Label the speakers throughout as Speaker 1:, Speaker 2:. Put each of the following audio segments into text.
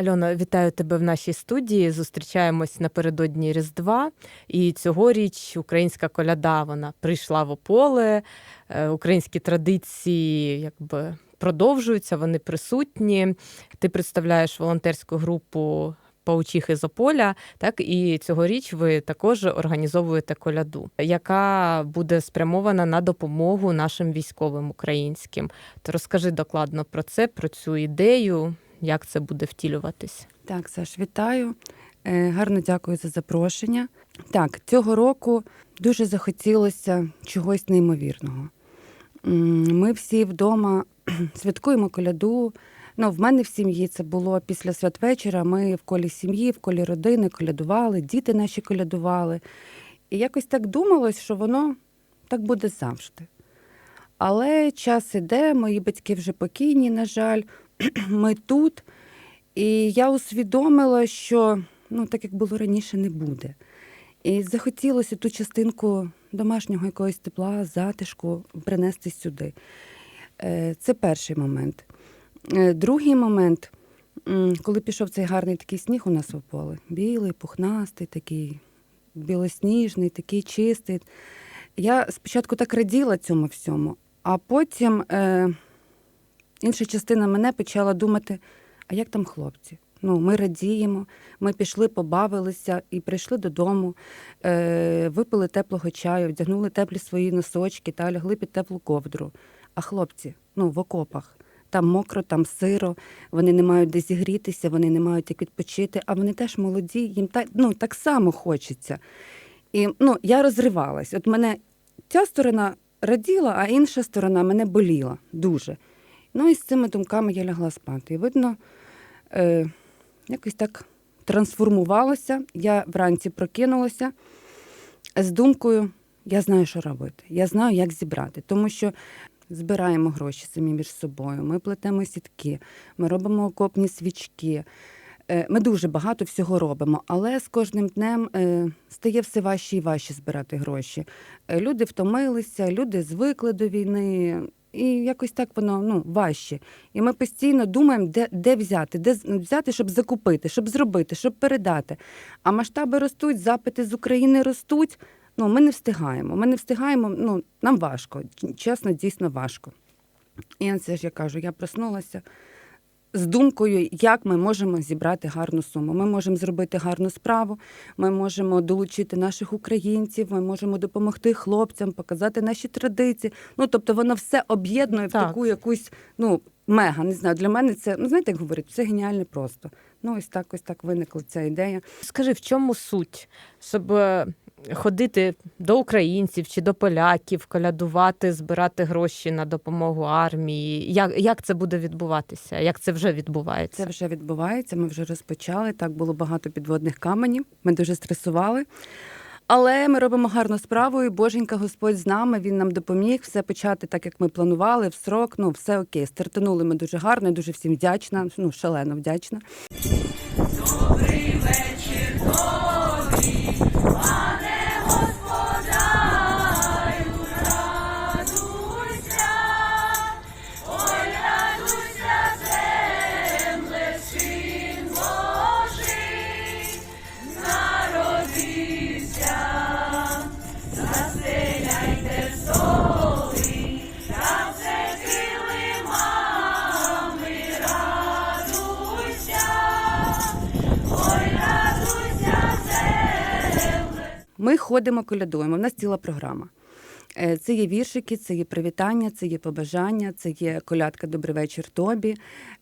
Speaker 1: Альона, вітаю тебе в нашій студії. Зустрічаємось напередодні Різдва. І цьогоріч українська коляда вона прийшла в ополе. Е, Українські традиції якби продовжуються, вони присутні. Ти представляєш волонтерську групу Паучихи з Ополя, так і цьогоріч ви також організовуєте коляду, яка буде спрямована на допомогу нашим військовим українським. То розкажи докладно про це, про цю ідею, як це буде втілюватись.
Speaker 2: Так, Саш, вітаю. Е, Гарно дякую за запрошення. Так, цього року дуже захотілося чогось неймовірного. Ми всі вдома святкуємо коляду. Ну, в мене в сім'ї це було після святвечора. Ми в колі сім'ї, в колі родини колядували, діти наші колядували. І якось так думалось, що воно так буде завжди. Але час іде, мої батьки вже покійні, на жаль, ми тут. І я усвідомила, що ну, так як було раніше, не буде. І захотілося ту частинку домашнього якогось тепла, затишку принести сюди. Е, Це перший момент. Е, Другий момент, коли пішов цей гарний такий сніг у нас в поле, білий, пухнастий, такий білосніжний, такий чистий. Я спочатку так раділа цьому всьому, а потім е, інша частина мене почала думати, а як там хлопці? Ну, ми радіємо, ми пішли, побавилися і прийшли додому, е, випили теплого чаю, вдягнули теплі свої носочки та лягли під теплу ковдру. А хлопці, ну, в окопах, там мокро, там сиро, вони не мають де зігрітися, вони не мають як відпочити, а вони теж молоді, їм так, ну, так само хочеться. І ну, я розривалась. От мене ця сторона раділа, а інша сторона мене боліла дуже. Ну і з цими думками я лягла спати. І видно, е, якось так трансформувалося. Я вранці прокинулася з думкою, я знаю, що робити. Я знаю, як зібрати. Тому що збираємо гроші самі між собою, ми плетемо сітки, ми робимо окопні свічки. Е, Ми дуже багато всього робимо, але з кожним днем е, стає все важче і важче збирати гроші. Е, Люди втомилися, люди звикли до війни, і якось так воно ну, важче. І ми постійно думаємо, де, де взяти, де взяти, щоб закупити, щоб зробити, щоб передати. А масштаби ростуть, запити з України ростуть. Ну, ми не встигаємо. Ми не встигаємо, ну, нам важко, чесно, дійсно важко. І це ж я кажу, я проснулася з думкою, як ми можемо зібрати гарну суму. Ми можемо зробити гарну справу, ми можемо долучити наших українців, ми можемо допомогти хлопцям, показати наші традиції. Ну, тобто, воно все об'єднує в
Speaker 1: Так.
Speaker 2: таку якусь, ну, мега, не знаю. Для мене це, ну знаєте, як говорять, це геніально просто. Ну, ось так, ось так виникла ця ідея.
Speaker 1: Скажи, в чому суть? Щоб е, ходити до українців чи до поляків, колядувати, збирати гроші на допомогу армії. Як, як це буде відбуватися? Як це вже відбувається?
Speaker 2: Це вже відбувається. Ми вже розпочали. Так було багато підводних каменів. Ми дуже стресували. Але ми робимо гарну справу, і Боженька Господь з нами. Він нам допоміг все почати так, як ми планували, в срок. Ну, все окей. Стартанули ми дуже гарно, дуже всім вдячна. Ну, шалено вдячна. Ми ходимо, колядуємо. У нас ціла програма. Е, Це є віршики, це є привітання, це є побажання, це є колядка Добрий вечір тобі.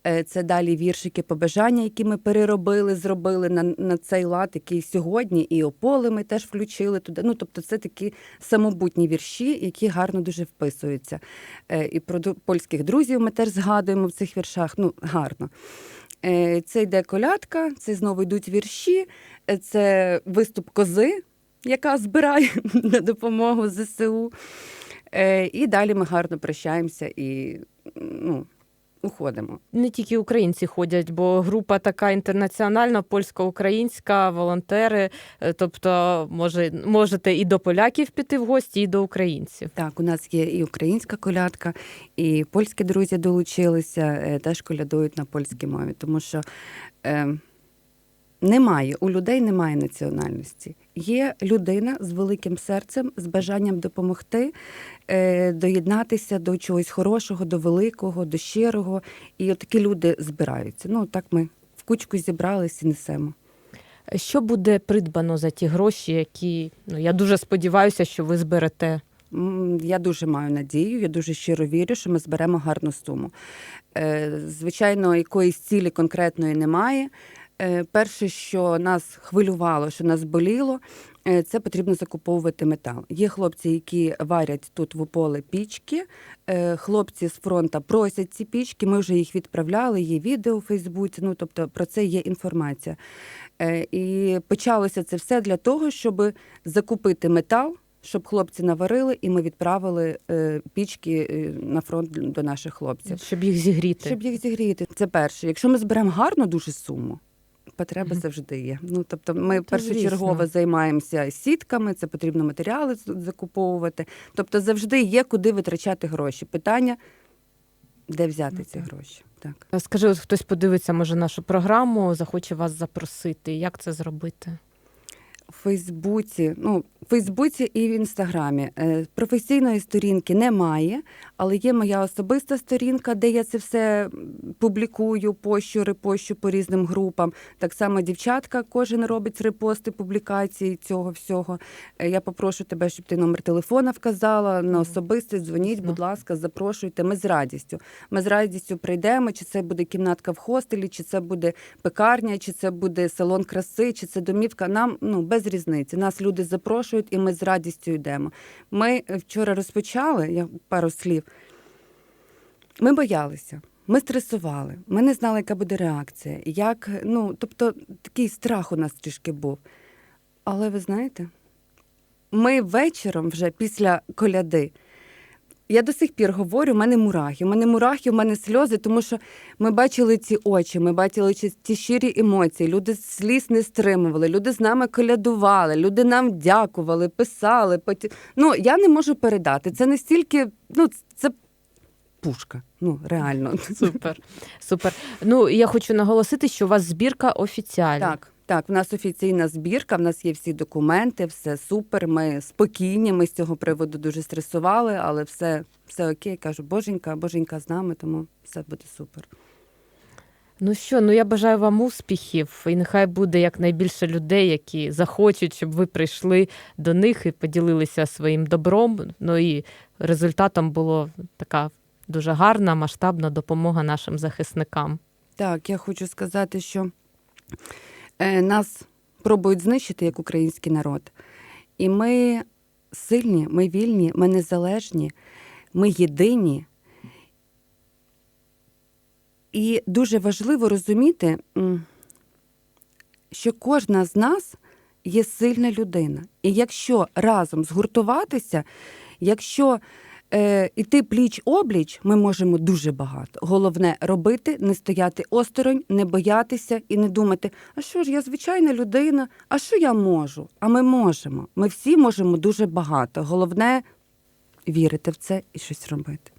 Speaker 2: Е, Це далі віршики побажання, які ми переробили, зробили на, на цей лад, який сьогодні, і ополи ми теж включили туди. Ну, тобто, це такі самобутні вірші, які гарно дуже вписуються. Е, І про польських друзів ми теж згадуємо в цих віршах. Ну, гарно. Це йде колядка, це знову йдуть вірші, це виступ кози, яка збирає на допомогу ЗСУ. Е, І далі ми гарно прощаємося і ну, уходимо.
Speaker 1: Не тільки українці ходять, бо група така інтернаціональна, польсько-українська, волонтери. Е, Тобто, може, можете і до поляків піти в гості, і до українців.
Speaker 2: Так, у нас є і українська колядка, і польські друзі долучилися, е, теж колядують на польській мові, тому що е, немає, у людей немає національності. Є людина з великим серцем, з бажанням допомогти, е, доєднатися до чогось хорошого, до великого, до щирого. І от такі люди збираються. Ну, так ми в кучку зібрались і несемо.
Speaker 1: Що буде придбано за ті гроші, які ну я дуже сподіваюся, що ви зберете.
Speaker 2: Я дуже маю надію, я дуже щиро вірю, що ми зберемо гарну суму. Е, Звичайно, якоїсь цілі конкретної немає. Е, Перше, що нас хвилювало, що нас боліло, е, це потрібно закуповувати метал. Є хлопці, які варять тут в Ополе пічки. Е, Хлопці з фронта просять ці пічки. Ми вже їх відправляли. Є відео у Фейсбуці. Ну тобто про це є інформація. І почалося це все для того, щоб закупити метал, щоб хлопці наварили, і ми відправили е, пічки е, на фронт до наших хлопців.
Speaker 1: Щоб їх зігріти.
Speaker 2: Щоб їх зігріти. Це перше. Якщо ми зберемо гарну дуже суму. Потреба завжди є. Ну тобто, ми
Speaker 1: Ну,
Speaker 2: першочергово
Speaker 1: звісно.
Speaker 2: займаємося сітками, це потрібно матеріали закуповувати. Тобто, завжди є куди витрачати гроші. Питання, де взяти
Speaker 1: Ну,
Speaker 2: ці
Speaker 1: так.
Speaker 2: гроші. Так.
Speaker 1: Скажи, от хтось подивиться, може, нашу програму, захоче вас запросити. Як це зробити?
Speaker 2: Фейсбуці, ну, в Фейсбуці і в Інстаграмі Е, професійної сторінки немає, але є моя особиста сторінка, де я це все публікую, пощу, репощу по різним групам. Так само дівчатка, кожен робить репости публікації цього всього. Е, Я попрошу тебе, щоб ти номер телефона вказала на особистий. Дзвоніть, будь ласка, запрошуйте. Ми з радістю. Ми з радістю прийдемо, чи це буде кімнатка в хостелі, чи це буде пекарня, чи це буде салон краси, чи це домівка. Нам ну без різниці. Нас люди запрошують, і ми з радістю йдемо. Ми вчора розпочали я пару слів. Ми боялися. Ми стресували, ми не знали, яка буде реакція. Як, ну, тобто, такий страх у нас трішки був. Але ви знаєте, ми вечором, вже після коляди, я до сих пір говорю, у мене мурахи. У мене мурахи, у мене сльози, тому що ми бачили ці очі, ми бачили ці- ті щирі емоції. Люди сліз не стримували, люди з нами колядували, люди нам дякували, писали. Поті... Ну, я не можу передати. Це настільки, ну, це пушка. Ну, реально.
Speaker 1: Супер. Супер. Ну, я хочу наголосити, що у вас збірка офіціальна.
Speaker 2: Так, так, в нас офіційна збірка, в нас є всі документи, все супер. Ми спокійні. Ми з цього приводу дуже стресували, але все, все окей. Кажу, боженька, боженька з нами, тому все буде супер.
Speaker 1: Ну що, ну я бажаю вам успіхів, і нехай буде якнайбільше людей, які захочуть, щоб ви прийшли до них і поділилися своїм добром. Ну і результатом було така дуже гарна масштабна допомога нашим захисникам.
Speaker 2: Так, я хочу сказати, що нас пробують знищити як український народ. І ми сильні, ми вільні, ми незалежні, ми єдині. І дуже важливо розуміти, що кожна з нас є сильна людина. І якщо разом згуртуватися, якщо е, іти пліч обліч, ми можемо дуже багато. Головне робити, не стояти осторонь, не боятися і не думати, а що ж, я звичайна людина, а що я можу? А ми можемо. Ми всі можемо дуже багато. Головне вірити в це і щось робити.